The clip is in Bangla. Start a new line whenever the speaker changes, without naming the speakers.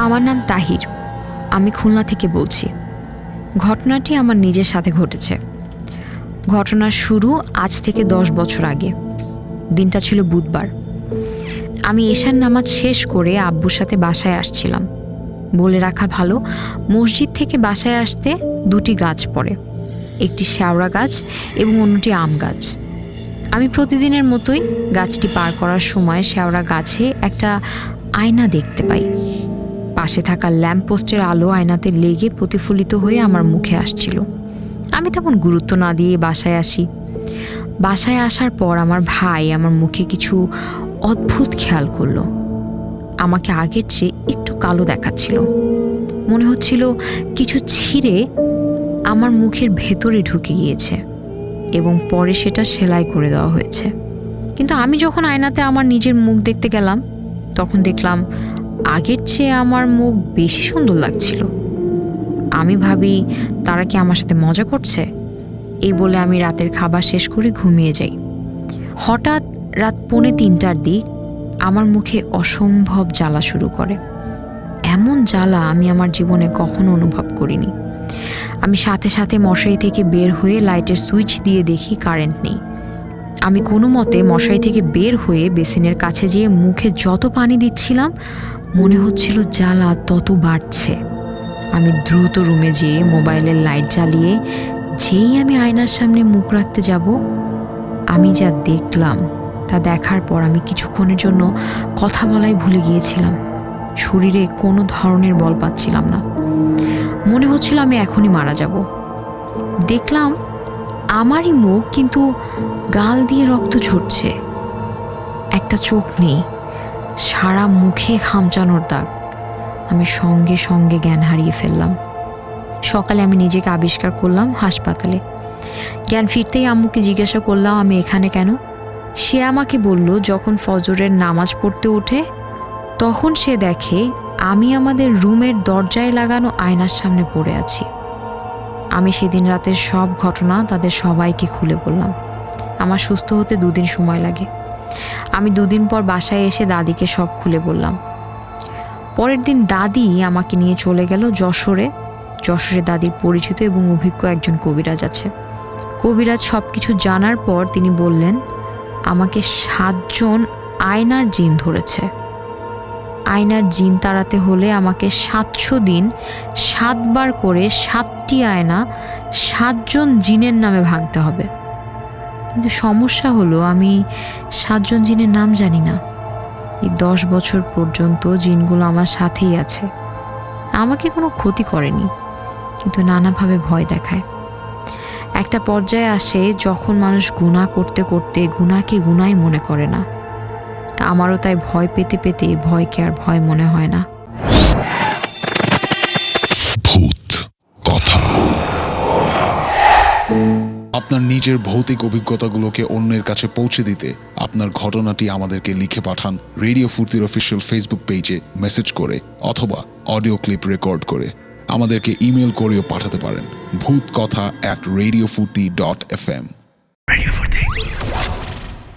আমার নাম তাহির। আমি খুলনা থেকে বলছি। ঘটনাটি আমার নিজের সাথে ঘটেছে। ঘটনার শুরু আজ থেকে দশ বছর আগে। দিনটা ছিল বুধবার। আমি এশার নামাজ শেষ করে আব্বুর সাথে বাসায় আসছিলাম। বলে রাখা ভালো, মসজিদ থেকে বাসায় আসতে দুটি গাছ পড়ে। একটি শ্যাওড়া গাছ এবং অন্যটি আম গাছ। আমি প্রতিদিনের মতোই গাছটি পার করার সময় শ্যাওড়া গাছে একটা আয়না দেখতে পাই। পাশে থাকা ল্যাম্পপোস্টের আলো আয়নাতে লেগে প্রতিফলিত হয়ে আমার মুখে আসছিল। আমি তেমন গুরুত্ব না দিয়ে বাসায় আসি। বাসায় আসার পর আমার ভাই আমার মুখে কিছু অদ্ভুত খেয়াল করল। আমাকে আগের চেয়ে একটু কালো দেখাচ্ছিল। মনে হচ্ছিল কিছু ছিঁড়ে আমার মুখের ভেতরে ঢুকে গিয়েছে এবং পরে সেটা সেলাই করে দেওয়া হয়েছে। কিন্তু আমি যখন আয়নাতে আমার নিজের মুখ দেখতে গেলাম, তখন দেখলাম আগের চেয়ে আমার মুখ বেশি সুন্দর লাগছিল। আমি ভাবি, তারা কি আমার সাথে মজা করছে? এই বলে আমি রাতের খাবার শেষ করে ঘুমিয়ে যাই। হঠাৎ রাত পৌনে তিনটার দিক আমার মুখে অসম্ভব জ্বালা শুরু করে। এমন জ্বালা আমি আমার জীবনে কখনো অনুভব করিনি। আমি সাথে সাথে মশারি থেকে বের হয়ে লাইটের সুইচ দিয়ে দেখি কারেন্ট নেই। আমি কোনো মতে মশারি থেকে বের হয়ে বেসিনের কাছে যেয়ে মুখে যত পানি দিচ্ছিলাম, মনে হচ্ছিল জ্বালা তত বাড়ছে। আমি দ্রুত রুমে যেয়ে মোবাইলের লাইট জ্বালিয়ে, যেই আমি আয়নার সামনে মুখ রাখতে যাব, আমি যা দেখলাম, তা দেখার পর আমি কিছুক্ষণের জন্য কথা বলাই ভুলে গিয়েছিলাম। শরীরে কোনো ধরনের বল পাচ্ছিলাম না। মনে হচ্ছিল আমি এখনই মারা যাব। দেখলাম আমারই মুখ কিন্তু গাল দিয়ে রক্ত ঝরছে একটা চোখ নেই, সারা মুখে খামচানোর দাগ। আমি সঙ্গে সঙ্গে জ্ঞান হারিয়ে ফেললাম। সকালে আমি নিজেকে আবিষ্কার করলাম হাসপাতালে। জ্ঞান ফিরতেই আম্মুকে জিজ্ঞাসা করলাম, আমি এখানে কেন? সে আমাকে বলল, যখন ফজরের নামাজ পড়তে ওঠে, তখন সে দেখে আমি আমাদের রুমের দরজায় লাগানো আয়নার সামনে পড়ে আছি। আমি সেদিন রাতের সব ঘটনা তাদের সবাইকে খুলে বললাম। আমার সুস্থ হতে দুদিন সময় লাগে। আমি দুদিন পর বাসায় এসে দাদিকে সব খুলে বললাম। পরের দিন দাদি আমাকে নিয়ে চলে গেল যশোরে। যশোরে দাদির পরিচিত এবং অভিজ্ঞ একজন কবিরাজ আছে। কবিরাজ সব কিছু জানার পর তিনি বললেন, আমাকে সাতজন আয়নার জিন ধরেছে। আয়নার জিন তাড়াতে হলে আমাকে সাতশো দিন, সাতবার করে সাতটি আয়না, সাতজন জিনের নামে ভাঙতে হবে। কিন্তু সমস্যা হলো, আমি সাতজন জিনের নাম জানি না। এই দশ বছর পর্যন্ত জিনগুলো আমার সাথেই আছে। আমাকে কোনো ক্ষতি করেনি, কিন্তু নানাভাবে ভয় দেখায়। একটা পর্যায়ে আসে, যখন মানুষ গুণা করতে করতে গুণাকে গুণাই মনে করে না। আমারও তাই ভয় পেতে পেতে ভয়কে আর ভয় মনে হয় না।
ভূত কথা। আপনার নিজের ভৌতিক অভিজ্ঞতাগুলোকে অন্যের কাছে পৌঁছে দিতে আপনার ঘটনাটি আমাদেরকে লিখে পাঠান রেডিও ফুর্তির অফিসিয়াল ফেসবুক পেজে মেসেজ করে অথবা অডিও ক্লিপ রেকর্ড করে। আমাদেরকে ইমেল করেও পাঠাতে পারেন ভূত কথা at radio Foorti dot F M
for the